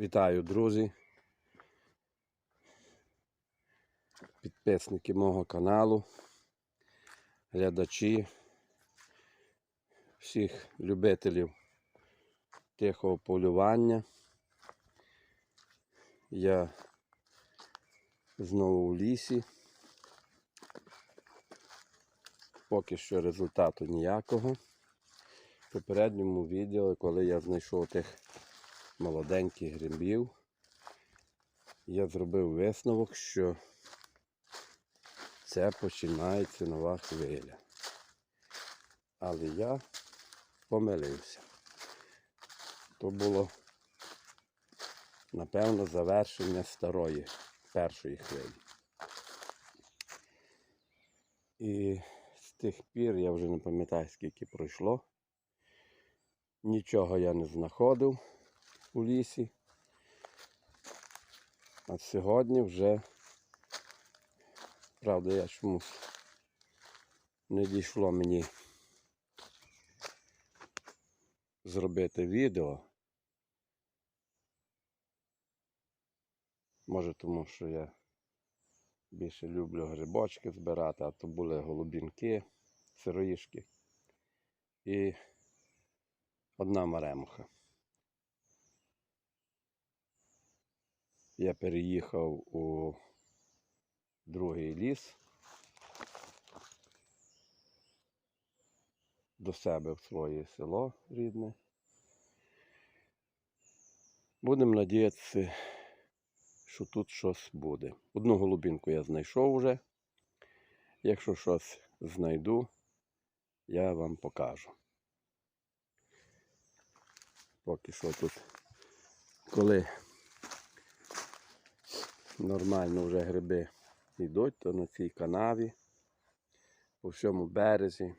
Вітаю, друзі. Підписники мого каналу, глядачі, всіх любителів тихого полювання. Я знову в лісі. Поки що результату ніякого. В попередньому відео, коли я знайшов тих молоденьких грибів, я зробив висновок, що це починається нова хвиля. Але я помилився. То було, напевно, завершення старої першої хвилі. І з тих пір я вже не пам'ятаю, скільки пройшло. Нічого я не знаходив у лісі. А сьогодні вже, правда, я чомусь не дійшло мені зробити відео. Може тому, що я більше люблю грибочки збирати, а то були голубінки, сироїшки і одна маремуха. Я переїхав у другий ліс до себе в своє село рідне. Будемо надіятися, що тут щось буде. Одну голубінку я знайшов вже. Якщо щось знайду, я вам покажу. Поки що тут, коли нормально вже гриби йдуть, то на цій канаві, по всьому березі.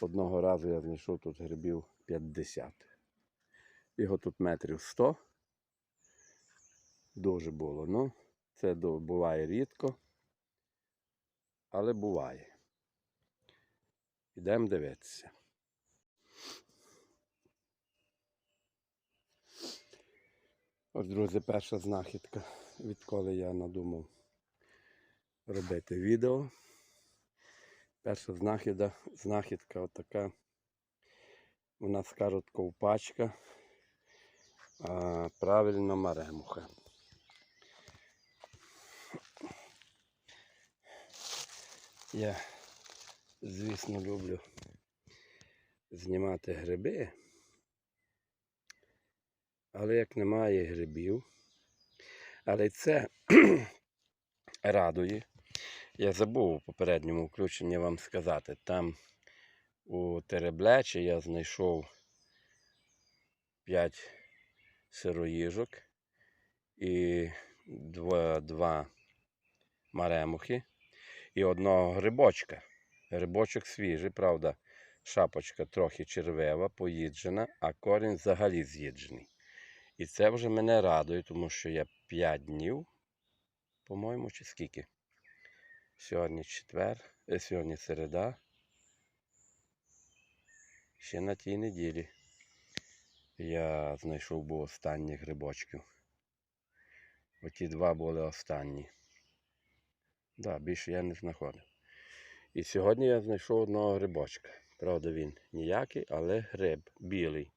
Одного разу я знайшов тут грибів 50. Його тут метрів 100. Дуже було. Ну, це буває рідко, але буває. Ідемо дивитися. Ось, друзі, перша знахідка, відколи я надумав робити відео. Перша знахіда, знахідка отака. У нас кажуть ковпачка, а правильно маремуха. Я, звісно, люблю знімати гриби. Але як немає грибів, але це радує. Я забув у попередньому включенні вам сказати. Там у Тереблечі я знайшов 5 сироїжок і два, два маремухи і одного грибочка. Грибочок свіжий, правда, шапочка трохи червива, поїджена, а корінь взагалі з'їджений. І це вже мене радує, тому що я 5 днів, по-моєму, чи скільки. Сьогодні четвер, е, сьогодні середа. Ще на тій неділі я знайшов був останніх грибочків. Оті два були останні. Так, да, більше я не знаходив. І сьогодні я знайшов одного грибочка. Правда, він ніякий, але гриб білий.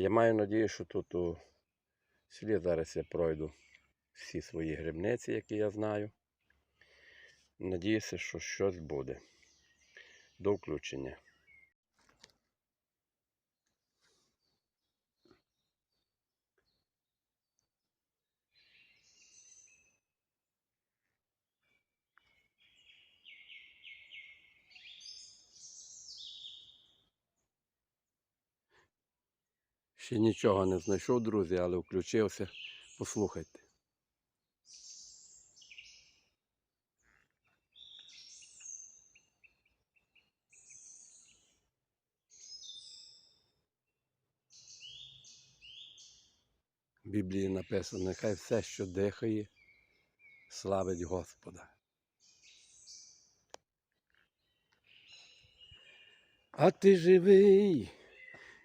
Я маю надію, що тут у селі зараз я пройду всі свої грибниці, які я знаю. Надіюся, що щось буде. До включення. Ще нічого не знайшов, друзі, але включився. Послухайте. В Біблії написано, нехай все, що дихає, славить Господа. А ти живий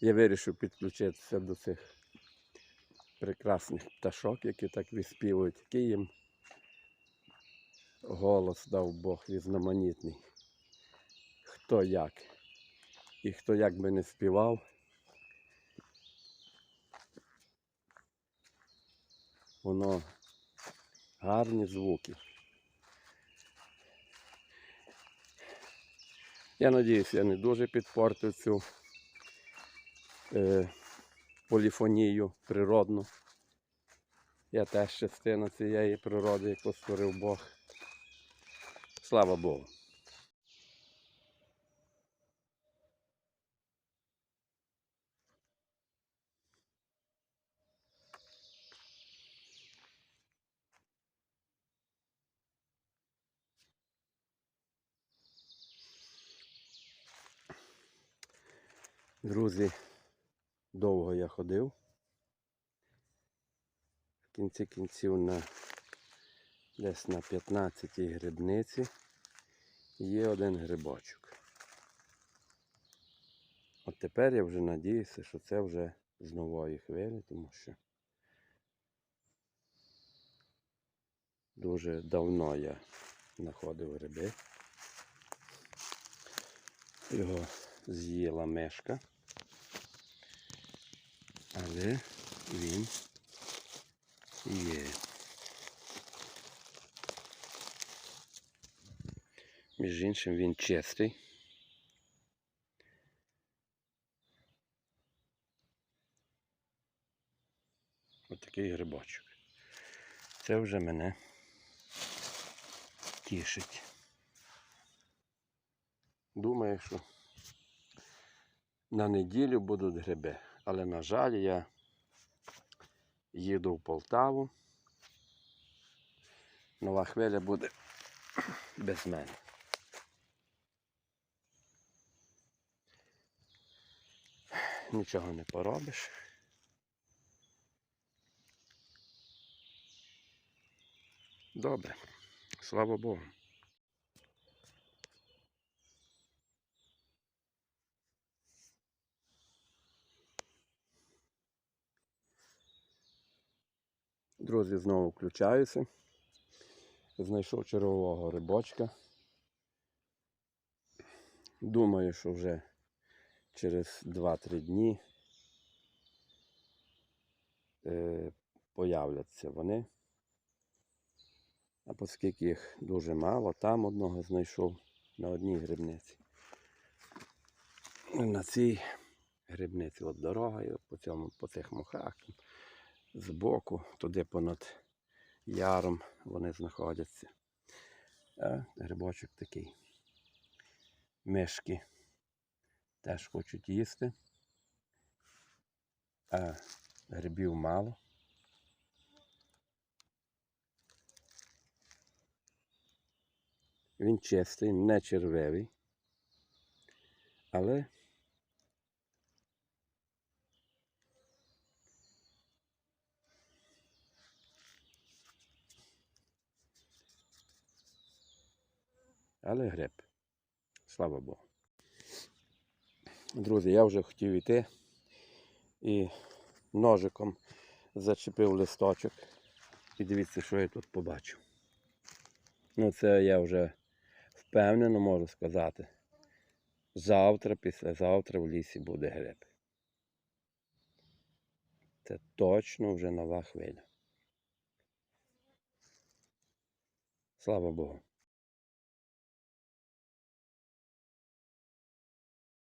Я вирішив підключитися до цих прекрасних пташок, які так виспівують. Який їм голос дав Бог різноманітний. Хто як. І хто як би не співав. Воно гарні звуки. Я надіюся, я не дуже підпортив цю е, поліфонію природну. Я теж частина цієї природи, яку створив Бог. Слава Богу. Друзі, довго я ходив. В кінці кінців на десь на 15 грибниці є один грибочок. От тепер я вже надіюся, що це вже з нової хвилі, тому що дуже давно я знаходив гриби. Його з'їла мешка. Але він є. Між іншим він чистий. Ось такий грибочок. Це вже мене тішить. Думаю, що на неділю будуть гриби. Але, на жаль, я їду в Полтаву. Нова хвиля буде без мене. Нічого не поробиш. Добре. Слава Богу. Друзі, знову включаюся. Знайшов чергового рибочка. Думаю, що вже через 2-3 дні е, появляться вони. А оскільки їх дуже мало, там одного знайшов на одній грибниці. На цій грибниці от дорога по, цьому, по цих мохах збоку, туди понад яром вони знаходяться. А грибочок такий. Мишки теж хочуть їсти. А грибів мало. Він чистий, не червивий. Але але гриб. Слава Богу. Друзі, я вже хотів йти і ножиком зачепив листочок. І дивіться, що я тут побачив. Ну, це я вже впевнено можу сказати. Завтра, післязавтра в лісі буде гриб. Це точно вже нова хвиля. Слава Богу.